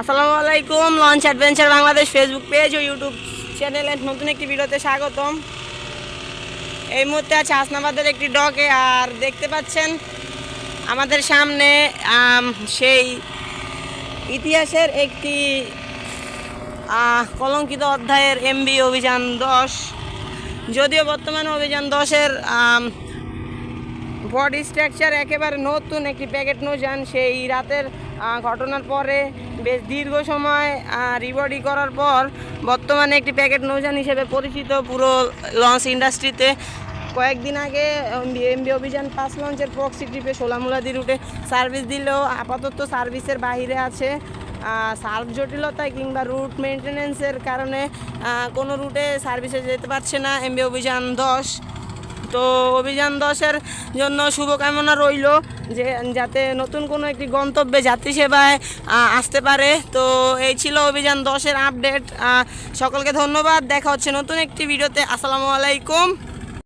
আসসালামু আলাইকুম launch adventure Bangladesh Facebook page ও YouTube চ্যানেলের নতুন একটি ভিডিওতে স্বাগতম। এই মুহূর্তে আছে হাসনাবাদের একটি ডকে আর দেখতে পাচ্ছেন আমাদের সামনে সেই ইতিহাসের একটি কলঙ্কিত অধ্যায়ের এমবি অভিযান দশ। যদিও বর্তমানে অভিযান দশের বডি স্ট্রাকচার একেবারে নতুন, একটি প্যাকেট নৌযান। সেই রাতের ঘটনার পরে বেশ দীর্ঘ সময় রিবডি করার পর বর্তমানে একটি প্যাকেট নৌযান হিসেবে পরিচিত পুরো লঞ্চ ইন্ডাস্ট্রিতে। কয়েকদিন আগে এমবি অভিযান পাঁচ লঞ্চের প্রক্সি ট্রিপে সোলামুলাদি রুটে সার্ভিস দিলেও আপাতত সার্ভিসের বাইরে আছে। সার্ভ জটিলতা কিংবা রুট মেনটেনেন্সের কারণে কোনো রুটে সার্ভিসে যেতে পারছে না এমবি অভিযান দশ। তো অভিযান দশের জন্য শুভকামনা রইল যে যাতে নতুন কোনো একটি গন্তব্যে যাত্রী সেবায় আসতে পারে। তো এই ছিল অভিযান দশের আপডেট। সকলকে ধন্যবাদ। দেখা হচ্ছে নতুন একটি ভিডিওতে। আসসালামু আলাইকুম।